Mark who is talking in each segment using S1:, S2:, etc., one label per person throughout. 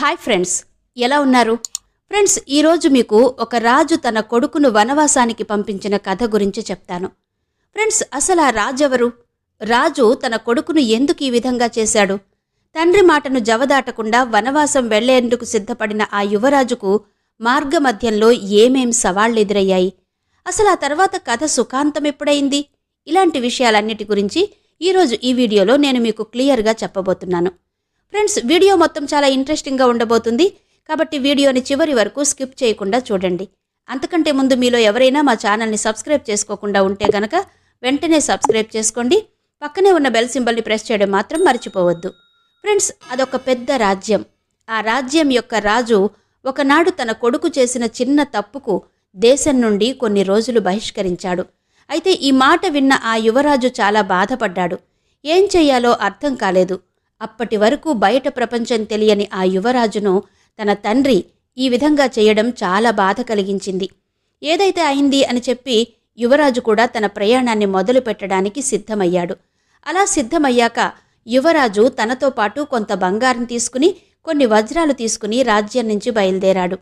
S1: Hi friends ఎలా ఉన్నారు? Friends ఈరోజు మీకు ఒక రాజు తన కొడుకును వనవాసానికి పంపించిన కథ గురించి చెప్తాను. ఫ్రెండ్స్ అసలు ఆ రాజు ఎవరు రాజు తన కొడుకును ఎందుకు ఈ విధంగా చేశాడు? తండ్రి మాటను జవదాటకుండా వనవాసం వెళ్ళేందుకు సిద్ధపడిన ఆ యువరాజుకు మార్గమధ్యంలో ఏమేం సవాళ్ళు ఎదురయ్యాయి? అసలు ఆ తర్వాత కథ సుఖాంతం ఎప్పుడైంది? ఇలాంటి విషయాలన్నిటి గురించి ఈరోజు ఈ వీడియోలో నేను మీకు క్లియర్గా చెప్పబోతున్నాను. ఫ్రెండ్స్ వీడియో మొత్తం చాలా ఇంట్రెస్టింగ్గా ఉండబోతుంది. కాబట్టి వీడియోని చివరి వరకు స్కిప్ చేయకుండా చూడండి. అంతకంటే ముందు మీలో ఎవరైనా మా ఛానల్ని సబ్స్క్రైబ్ చేసుకోకుండా ఉంటే గనక వెంటనే సబ్స్క్రైబ్ చేసుకోండి. పక్కనే ఉన్న బెల్ సింబల్ని ప్రెస్ చేయడం మాత్రం మర్చిపోవద్దు. ఫ్రెండ్స్ అదొక పెద్ద రాజ్యం. ఆ రాజ్యం యొక్క రాజు ఒకనాడు తన కొడుకు చేసిన చిన్న తప్పుకు దేశం నుండి కొన్ని రోజులు బహిష్కరించాడు. అయితే ఈ మాట విన్న ఆ యువరాజు చాలా బాధపడ్డాడు. ఏం చెయ్యాలో అర్థం కాలేదు. అప్పటి వరకు బయట ప్రపంచం తెలియని ఆ యువరాజును తన తండ్రి ఈ విధంగా చేయడం చాలా బాధ కలిగించింది. ఏదైతే అయింది అని చెప్పి యువరాజు కూడా తన ప్రయాణాన్ని మొదలు పెట్టడానికి సిద్ధమయ్యాడు. అలా సిద్ధమయ్యాక యువరాజు తనతో పాటు కొంత బంగారం తీసుకుని కొన్ని వజ్రాలు తీసుకుని రాజ్యం నుంచి బయలుదేరాడు.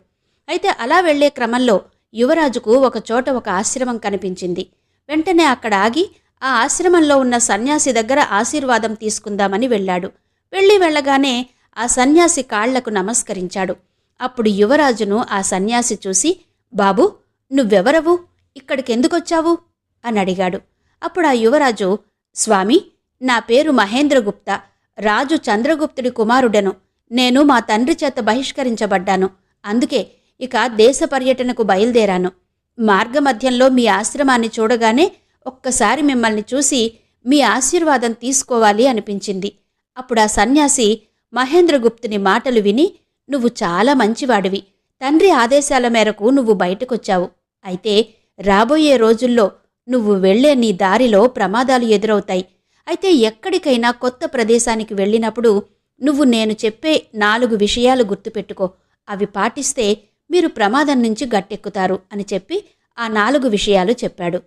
S1: అయితే అలా వెళ్ళే క్రమంలో యువరాజుకు ఒక చోట ఒక ఆశ్రమం కనిపించింది. వెంటనే అక్కడ ఆగి ఆ ఆశ్రమంలో ఉన్న సన్యాసి దగ్గర ఆశీర్వాదం తీసుకుందామని వెళ్ళాడు. వెళ్ళి వెళ్ళగానే ఆ సన్యాసి కాళ్ళకు నమస్కరించాడు. అప్పుడు యువరాజును ఆ సన్యాసి చూసి బాబు నువ్వెవరవు? ఇక్కడికెందుకొచ్చావు? అని అడిగాడు. అప్పుడు ఆ యువరాజు స్వామి నా పేరు మహేంద్రగుప్త. రాజు చంద్రగుప్తుడి కుమారుడను. నేను మా తండ్రి చేత బహిష్కరించబడ్డాను. అందుకే ఇక దేశ పర్యటనకు బయలుదేరాను. మార్గమధ్యంలో మీ ఆశ్రమాన్ని చూడగానే ఒక్కసారి మిమ్మల్ని చూసి మీ ఆశీర్వాదం తీసుకోవాలి అనిపించింది. అప్పుడు ఆ సన్యాసి మహేంద్రగుప్తుని మాటలు విని నువ్వు చాలా మంచివాడివి. తండ్రి ఆదేశాల మేరకు నువ్వు బయటకొచ్చావు. అయితే రాబోయే రోజుల్లో నువ్వు వెళ్ళే నీ దారిలో ప్రమాదాలు ఎదురవుతాయి. అయితే ఎక్కడికైనా కొత్త ప్రదేశానికి వెళ్ళినప్పుడు నువ్వు నేను చెప్పే నాలుగు విషయాలు గుర్తుపెట్టుకో. అవి పాటిస్తే మీరు ప్రమాదం నుంచి గట్టెక్కుతారు అని చెప్పి ఆ నాలుగు విషయాలు చెప్పాడు.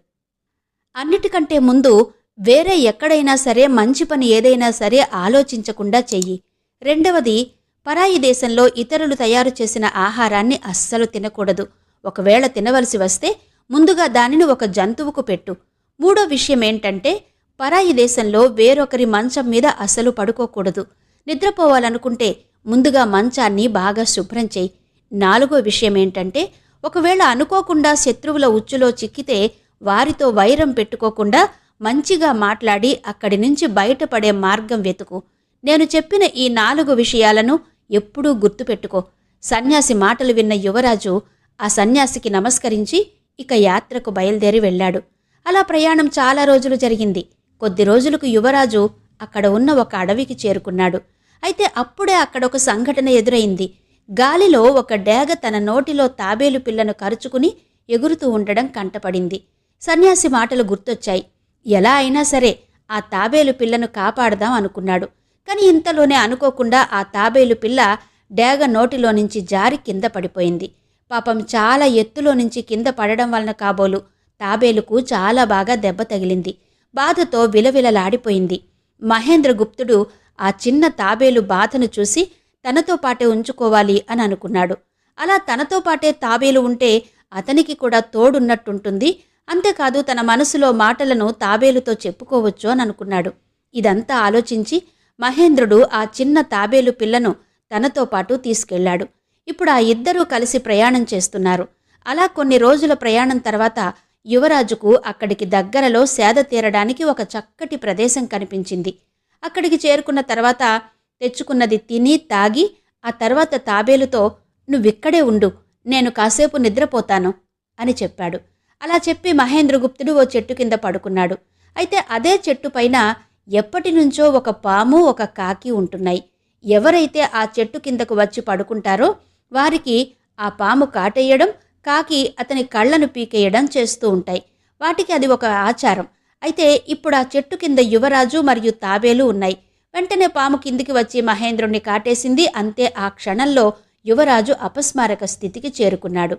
S1: అన్నిటికంటే ముందు వేరే ఎక్కడైనా సరే మంచి పని ఏదైనా సరే ఆలోచించకుండా చెయ్యి. రెండవది పరాయి దేశంలో ఇతరులు తయారు చేసిన ఆహారాన్ని అస్సలు తినకూడదు. ఒకవేళ తినవలసి వస్తే ముందుగా దానిని ఒక జంతువుకు పెట్టు. మూడో విషయం ఏంటంటే పరాయి దేశంలో వేరొకరి మంచం మీద అస్సలు పడుకోకూడదు. నిద్రపోవాలనుకుంటే ముందుగా మంచాన్ని బాగా శుభ్రం చేయి నాలుగో విషయం ఏంటంటే ఒకవేళ అనుకోకుండా శత్రువుల ఉచ్చులో చిక్కితే వారితో వైరం పెట్టుకోకుండా మంచిగా మాట్లాడి అక్కడి నుంచి బయటపడే మార్గం వెతుకు. నేను చెప్పిన ఈ నాలుగు విషయాలను ఎప్పుడూ గుర్తుపెట్టుకో. సన్యాసి మాటలు విన్న యువరాజు ఆ సన్యాసికి నమస్కరించి ఇక యాత్రకు బయలుదేరి వెళ్ళాడు. అలా ప్రయాణం చాలా రోజులు జరిగింది. కొద్ది రోజులకు యువరాజు అక్కడ ఉన్న ఒక అడవికి చేరుకున్నాడు. అయితే అప్పుడే అక్కడ ఒక సంఘటన ఎదురైంది. గాలిలో ఒక డేగ తన నోటిలో తాబేలు పిల్లను కరుచుకుని ఎగురుతూ ఉండడం కంటపడింది. సన్యాసి మాటలు గుర్తొచ్చాయి. ఎలా అయినా సరే ఆ తాబేలు పిల్లను కాపాడదాం అనుకున్నాడు. కానీ ఇంతలోనే అనుకోకుండా ఆ తాబేలు పిల్ల డేగ నోటిలో నుంచి జారి కింద పడిపోయింది. పాపం చాలా ఎత్తులో నుంచి కింద పడడం వలన కాబోలు తాబేలుకు చాలా బాగా దెబ్బ తగిలింది. బాధతో విలవిలలాడిపోయింది. మహేంద్ర గుప్తుడు ఆ చిన్న తాబేలు బాధను చూసి తనతో పాటే ఉంచుకోవాలి అని అనుకున్నాడు. అలా తనతో పాటే తాబేలు ఉంటే అతనికి కూడా తోడున్నట్టుంటుంది. అంతేకాదు తన మనసులో మాటలను తాబేలుతో చెప్పుకోవచ్చు అని అనుకున్నాడు. ఇదంతా ఆలోచించి మహేంద్రుడు ఆ చిన్న తాబేలు పిల్లను తనతో పాటు తీసుకెళ్ళాడు. ఇప్పుడు ఆ ఇద్దరూ కలిసి ప్రయాణం చేస్తున్నారు. అలా కొన్ని రోజుల ప్రయాణం తర్వాత యువరాజుకు అక్కడికి దగ్గరలో సేద తీరడానికి ఒక చక్కటి ప్రదేశం కనిపించింది. అక్కడికి చేరుకున్న తర్వాత తెచ్చుకున్నది తిని తాగి ఆ తర్వాత తాబేలుతో నువ్విక్కడే ఉండు నేను కాసేపు నిద్రపోతాను అని చెప్పాడు. అలా చెప్పి మహేంద్రగుప్తుడు ఓ చెట్టు కింద పడుకున్నాడు. అయితే అదే చెట్టు పైన ఎప్పటి నుంచో ఒక పాము ఒక కాకి ఉంటున్నాయి. ఎవరైతే ఆ చెట్టు కిందకు వచ్చి పడుకుంటారో వారికి ఆ పాము కాటేయడం కాకి అతని కళ్ళను పీకేయడం చేస్తూ ఉంటాయి. వాటికి అది ఒక ఆచారం. అయితే ఇప్పుడు ఆ చెట్టు కింద యువరాజు మరియు తాబేలు ఉన్నాయి. వెంటనే పాము కిందికి వచ్చి మహేంద్రుణ్ణి కాటేసింది. అంతే ఆ క్షణంలో యువరాజు అపస్మారక స్థితికి చేరుకున్నాడు.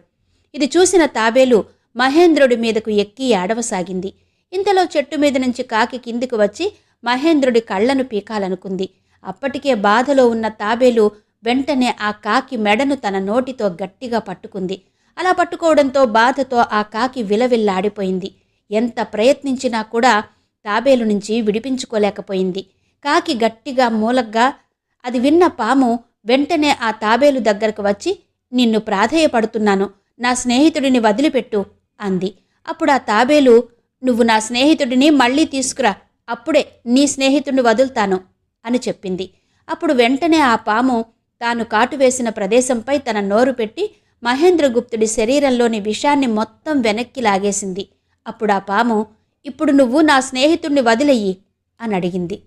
S1: ఇది చూసిన తాబేలు మహేంద్రుడి మీదకు ఎక్కి ఏడవసాగింది. ఇంతలో చెట్టు మీద నుంచి కాకి కిందికి వచ్చి మహేంద్రుడి కళ్ళను పీకాలనుకుంది. అప్పటికే బాధలో ఉన్న తాబేలు వెంటనే ఆ కాకి మెడను తన నోటితో గట్టిగా పట్టుకుంది. అలా పట్టుకోవడంతో బాధతో ఆ కాకి విలవిల్లాడిపోయింది. ఎంత ప్రయత్నించినా కూడా తాబేలు నుంచి విడిపించుకోలేకపోయింది. కాకి గట్టిగా మూలగ్గా అది విన్న పాము వెంటనే ఆ తాబేలు దగ్గరకు వచ్చి నిన్ను ప్రాధేయపడుతున్నాను. నా స్నేహితుడిని వదిలిపెట్టు. అంది. అప్పుడు ఆ తాబేలు నువ్వు నా స్నేహితుడిని మళ్ళీ తీసుకురా అప్పుడే నీ స్నేహితుడిని వదులుతాను అని చెప్పింది. అప్పుడు వెంటనే ఆ పాము తాను కాటు వేసిన ప్రదేశంపై తన నోరు పెట్టి మహేంద్రగుప్తుడి శరీరంలోని విషాన్ని మొత్తం వెనక్కి లాగేసింది. అప్పుడు ఆ పాము ఇప్పుడు నువ్వు నా స్నేహితుణ్ణి వదిలెయ్యి అని అడిగింది.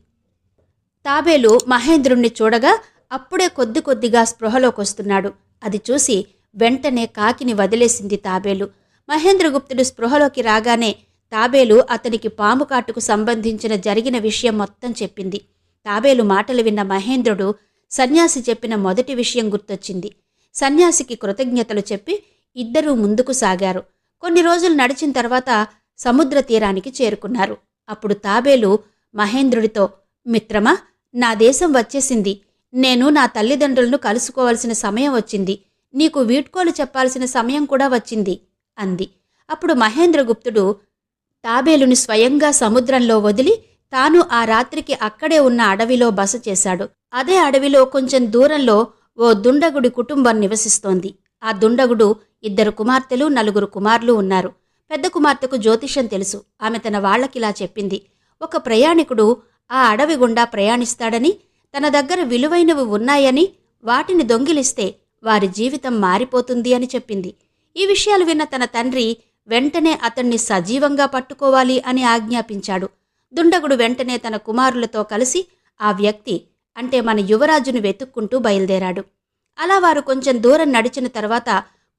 S1: తాబేలు మహేంద్రుణ్ణి చూడగా అప్పుడే కొద్ది కొద్దిగా స్పృహలోకొస్తున్నాడు. అది చూసి వెంటనే కాకిని వదిలేసింది తాబేలు. మహేంద్రగుప్తుడు స్పృహలోకి రాగానే తాబేలు అతనికి పాము కాటుకు సంబంధించిన జరిగిన విషయం మొత్తం చెప్పింది. తాబేలు మాటలు విన్న మహేంద్రుడు సన్యాసి చెప్పిన మొదటి విషయం గుర్తొచ్చింది. సన్యాసికి కృతజ్ఞతలు చెప్పి ఇద్దరూ ముందుకు సాగారు. కొన్ని రోజులు నడిచిన తర్వాత సముద్ర తీరానికి చేరుకున్నారు. అప్పుడు తాబేలు మహేంద్రుడితో మిత్రమా నా దేశం వచ్చేసింది. నేను నా తల్లిదండ్రులను కలుసుకోవాల్సిన సమయం వచ్చింది. నీకు వీడ్కోలు చెప్పాల్సిన సమయం కూడా వచ్చింది. అంది. అప్పుడు మహేంద్రగుప్తుడు తాబేలుని స్వయంగా సముద్రంలో వదిలి తాను ఆ రాత్రికి అక్కడే ఉన్న అడవిలో బస చేశాడు. అదే అడవిలో కొంచెం దూరంలో ఓ దుండగుడి కుటుంబం నివసిస్తోంది. ఆ దుండగుడు ఇద్దరు కుమార్తెలు నలుగురు కుమారులు ఉన్నారు. పెద్ద కుమార్తెకు జ్యోతిషం తెలుసు. ఆమె తన వాళ్ళకిలా చెప్పింది. ఒక ప్రయాణికుడు ఆ అడవి గుండా ప్రయాణిస్తాడని తన దగ్గర విలువైనవి ఉన్నాయని వాటిని దొంగిలిస్తే వారి జీవితం మారిపోతుంది అని చెప్పింది. ఈ విషయాలు విన్న తన తండ్రి వెంటనే అతన్ని సజీవంగా పట్టుకోవాలి అని ఆజ్ఞాపించాడు. దుండగుడు వెంటనే తన కుమారులతో కలిసి ఆ వ్యక్తి అంటే మన యువరాజును వెతుక్కుంటూ బయలుదేరాడు. అలా వారు కొంచెం దూరం నడిచిన తర్వాత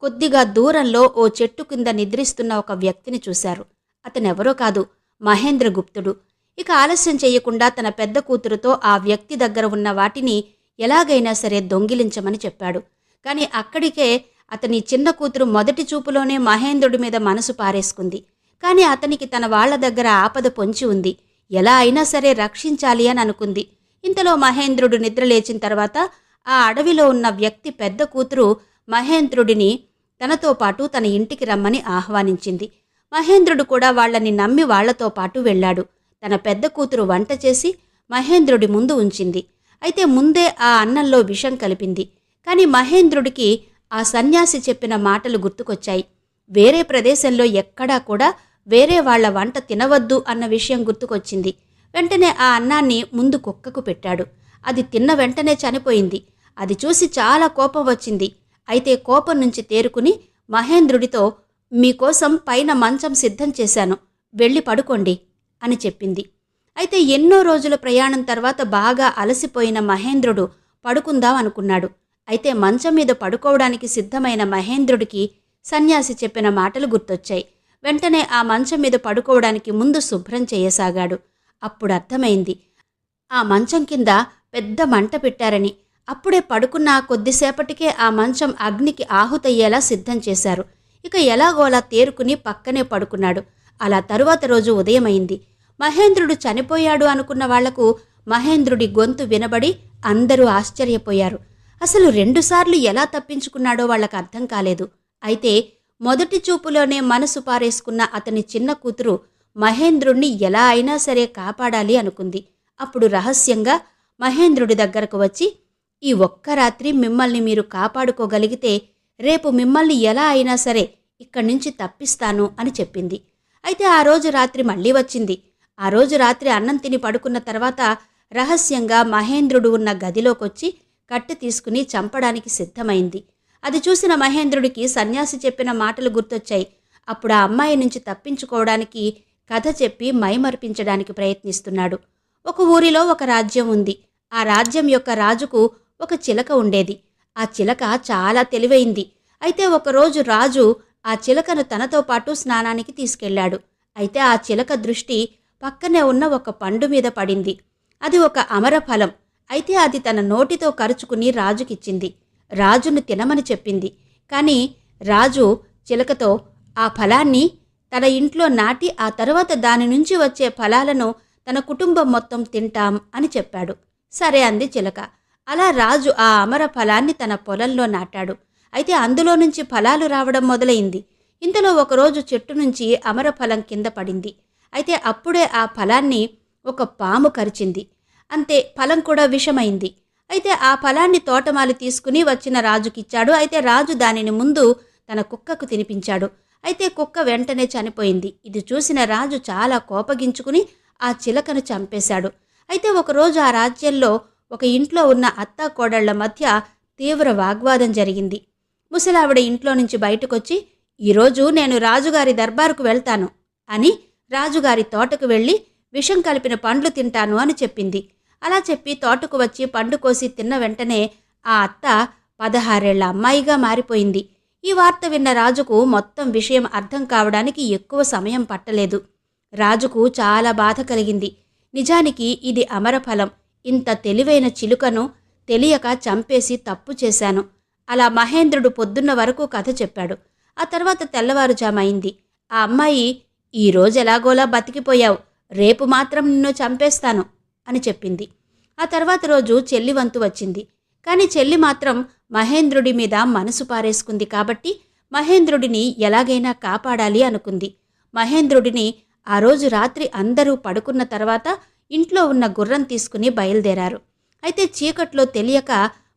S1: కొద్దిగా దూరంలో ఓ చెట్టు కింద నిద్రిస్తున్న ఒక వ్యక్తిని చూశారు. అతనెవరో కాదు మహేంద్రగుప్తుడు ఇక ఆలస్యం చేయకుండా తన పెద్ద కూతురుతో ఆ వ్యక్తి దగ్గర ఉన్న వాటిని ఎలాగైనా సరే దొంగిలించమని చెప్పాడు. కానీ అక్కడికే అతని చిన్న కూతురు మొదటి చూపులోనే మహేంద్రుడి మీద మనసు పారేసుకుంది. కానీ అతనికి తన వాళ్ళ దగ్గర ఆపద పొంచి ఉంది. ఎలా అయినా సరే రక్షించాలి అని అనుకుంది. ఇంతలో మహేంద్రుడు నిద్రలేచిన తర్వాత ఆ అడవిలో ఉన్న వ్యక్తి పెద్ద కూతురు మహేంద్రుడిని తనతో పాటు తన ఇంటికి రమ్మని ఆహ్వానించింది. మహేంద్రుడు కూడా వాళ్ళని నమ్మి వాళ్ళతో పాటు వెళ్ళాడు. తన పెద్ద కూతురు వంట చేసి మహేంద్రుడి ముందు ఉంచింది. అయితే ముందే ఆ అన్నంలో విషం కలిపింది. కానీ మహేంద్రుడికి ఆ సన్యాసి చెప్పిన మాటలు గుర్తుకొచ్చాయి. వేరే ప్రదేశంలో ఎక్కడా కూడా వేరే వాళ్ళ వంట తినవద్దు అన్న విషయం గుర్తుకొచ్చింది. వెంటనే ఆ అన్నాన్ని ముందు కుక్కకు పెట్టాడు. అది తిన్న వెంటనే చనిపోయింది. అది చూసి చాలా కోపం వచ్చింది. అయితే కోపం నుంచి తేరుకుని మహేంద్రుడితో మీకోసం పైన మంచం సిద్ధం చేశాను. వెళ్ళి పడుకోండి అని చెప్పింది. అయితే ఎన్నో రోజుల ప్రయాణం తర్వాత బాగా అలసిపోయిన మహేంద్రుడు పడుకుందాం అనుకున్నాడు. అయితే మంచం మీద పడుకోవడానికి సిద్ధమైన మహేంద్రుడికి సన్యాసి చెప్పిన మాటలు గుర్తొచ్చాయి. వెంటనే ఆ మంచం మీద పడుకోవడానికి ముందు శుభ్రం చేయసాగాడు. అప్పుడు అర్థమైంది. ఆ మంచం కింద పెద్ద మంట పెట్టారని. అప్పుడే పడుకున్న కొద్దిసేపటికే ఆ మంచం అగ్నికి ఆహుతయ్యేలా సిద్ధం చేశారు. ఇక ఎలాగోలా తేరుకుని పక్కనే పడుకున్నాడు. అలా తరువాత రోజు ఉదయమైంది. మహేంద్రుడు చనిపోయాడు అనుకున్న వాళ్ళకు మహేంద్రుడి గొంతు వినబడి అందరూ ఆశ్చర్యపోయారు. అసలు రెండుసార్లు ఎలా తప్పించుకున్నాడో వాళ్ళకు అర్థం కాలేదు. అయితే మొదటి చూపులోనే మనసు పారేసుకున్న అతని చిన్న కూతురు మహేంద్రుణ్ణి ఎలా అయినా సరే కాపాడాలి అనుకుంది. అప్పుడు రహస్యంగా మహేంద్రుడి దగ్గరకు వచ్చి ఈ ఒక్క రాత్రి మిమ్మల్ని మీరు కాపాడుకోగలిగితే రేపు మిమ్మల్ని ఎలా అయినా సరే ఇక్కడి నుంచి తప్పిస్తాను అని చెప్పింది. అయితే ఆ రోజు రాత్రి మళ్ళీ వచ్చింది. ఆ రోజు రాత్రి అన్నం తిని పడుకున్న తర్వాత రహస్యంగా మహేంద్రుడు ఉన్న గదిలోకొచ్చి కట్టె తీసుకుని చంపడానికి సిద్ధమైంది. అది చూసిన మహేంద్రుడికి సన్యాసి చెప్పిన మాటలు గుర్తొచ్చాయి. అప్పుడు ఆ అమ్మాయి నుంచి తప్పించుకోవడానికి కథ చెప్పి మైమర్పించడానికి ప్రయత్నిస్తున్నాడు. ఒక ఊరిలో ఒక రాజ్యం ఉంది. ఆ రాజ్యం యొక్క రాజుకు ఒక చిలక ఉండేది. ఆ చిలక చాలా తెలివైంది. అయితే ఒకరోజు రాజు ఆ చిలకను తనతో పాటు స్నానానికి తీసుకెళ్ళాడు. అయితే ఆ చిలక దృష్టి పక్కనే ఉన్న ఒక పండు మీద పడింది. అది ఒక అమరఫలం అయితే అది తన నోటితో కరుచుకుని రాజుకిచ్చింది. రాజును తినమని చెప్పింది. కానీ రాజు చిలకతో ఆ ఫలాన్ని తన ఇంట్లో నాటి ఆ తర్వాత దాని నుంచి వచ్చే ఫలాలను తన కుటుంబం మొత్తం తింటాం అని చెప్పాడు. సరే అంది చిలక. అలా రాజు ఆ అమర ఫలాన్ని తన పొలంలో నాటాడు. అయితే అందులో నుంచి ఫలాలు రావడం మొదలైంది. ఇంతలో ఒకరోజు చెట్టు నుంచి అమర ఫలం కింద పడింది. అయితే అప్పుడే ఆ ఫలాన్ని ఒక పాము కరిచింది. అంతే ఫలం కూడా విషమైంది. అయితే ఆ ఫలాన్ని తోటమాలి తీసుకుని వచ్చిన రాజుకిచ్చాడు. అయితే రాజు దానిని ముందు తన కుక్కకు తినిపించాడు. అయితే కుక్క వెంటనే చనిపోయింది. ఇది చూసిన రాజు చాలా కోపగించుకుని ఆ చిలకను చంపేశాడు. అయితే ఒకరోజు ఆ రాజ్యంలో ఒక ఇంట్లో ఉన్న అత్త కోడళ్ళ మధ్య తీవ్ర వాగ్వాదం జరిగింది. ముసలావిడ ఇంట్లో నుంచి బయటకొచ్చి ఈరోజు నేను రాజుగారి దర్బారుకు వెళ్తాను అని రాజుగారి తోటకు వెళ్ళి విషం కలిపిన పండ్లు తింటాను అని చెప్పింది. అలా చెప్పి తోటకు వచ్చి పండు కోసి తిన్న వెంటనే ఆ అత్త పదహారేళ్ళ అమ్మాయిగా మారిపోయింది. ఈ వార్త విన్న రాజుకు మొత్తం విషయం అర్థం కావడానికి ఎక్కువ సమయం పట్టలేదు. రాజుకు చాలా బాధ కలిగింది. నిజానికి ఇది అమరఫలం. ఇంత తెలివైన చిలుకను తెలియక చంపేసి తప్పు చేశాను. అలా మహేంద్రుడు పొద్దున్న వరకు కథ చెప్పాడు. ఆ తర్వాత తెల్లవారుజామైంది. ఆ అమ్మాయి ఈ రోజు ఎలాగోలా బతికిపోయావు. రేపు మాత్రం నిన్ను చంపేస్తాను. అని చెప్పింది. ఆ తర్వాత రోజు చెల్లి వంతు వచ్చింది. కానీ చెల్లి మాత్రం మహేంద్రుడి మీద మనసు పారేసుకుంది కాబట్టి మహేంద్రుడిని ఎలాగైనా కాపాడాలి అనుకుంది. మహేంద్రుడిని ఆ రోజు రాత్రి అందరూ పడుకున్న తర్వాత ఇంట్లో ఉన్న గుర్రం తీసుకుని బయలుదేరారు. అయితే చీకట్లో తెలియక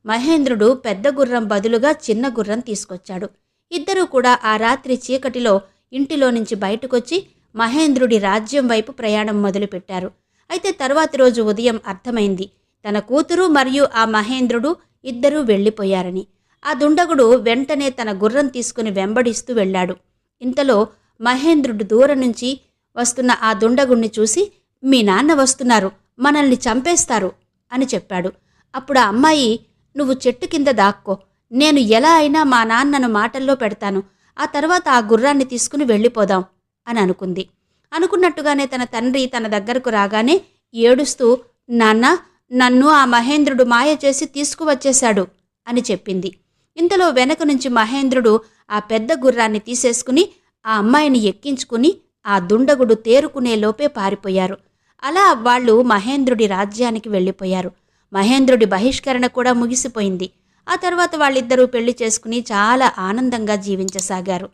S1: మహేంద్రుడు పెద్ద గుర్రం బదులుగా చిన్న గుర్రం తీసుకొచ్చాడు. ఇద్దరూ కూడా ఆ రాత్రి చీకటిలో ఇంటిలో నుంచి బయటకొచ్చి మహేంద్రుడి రాజ్యం వైపు ప్రయాణం మొదలుపెట్టారు. అయితే తర్వాత రోజు ఉదయం అర్థమైంది. తన కూతురు మరియు ఆ మహేంద్రుడు ఇద్దరూ వెళ్ళిపోయారని. ఆ దుండగుడు వెంటనే తన గుర్రం తీసుకుని వెంబడిస్తూ వెళ్ళాడు. ఇంతలో మహేంద్రుడు దూరం నుంచి వస్తున్న ఆ దుండగుణ్ణి చూసి మీ నాన్న వస్తున్నారు. మనల్ని చంపేస్తారు అని చెప్పాడు. అప్పుడు ఆ అమ్మాయి నువ్వు చెట్టు కింద దాక్కో. నేను ఎలా అయినా మా నాన్నను మాటల్లో పెడతాను. ఆ తర్వాత ఆ గుర్రాన్ని తీసుకుని వెళ్ళిపోదాం అని అనుకుంది. అనుకున్నట్టుగానే తన తండ్రి తన దగ్గరకు రాగానే ఏడుస్తూ నాన్న నన్ను ఆ మహేంద్రుడు మాయ చేసి తీసుకువచ్చేశాడు అని చెప్పింది. ఇంతలో వెనక నుంచి మహేంద్రుడు ఆ పెద్ద గుర్రాన్ని తీసేసుకుని ఆ అమ్మాయిని ఎక్కించుకుని ఆ దుండగుడు తేరుకునే లోపే పారిపోయారు. అలా వాళ్ళు మహేంద్రుడి రాజ్యానికి వెళ్ళిపోయారు. మహేంద్రుడి బహిష్కరణ కూడా ముగిసిపోయింది. ఆ తర్వాత వాళ్ళిద్దరూ పెళ్ళి చేసుకుని చాలా ఆనందంగా జీవించసాగారు.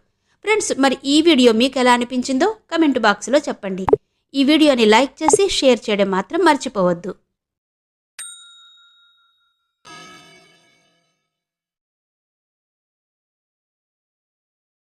S1: ఫ్రెండ్స్ మరి ఈ వీడియో మీకు ఎలా అనిపించిందో కమెంట్ బాక్స్లో చెప్పండి. ఈ వీడియోని లైక్ చేసి షేర్ చేయడం మాత్రం మర్చిపోవద్దు.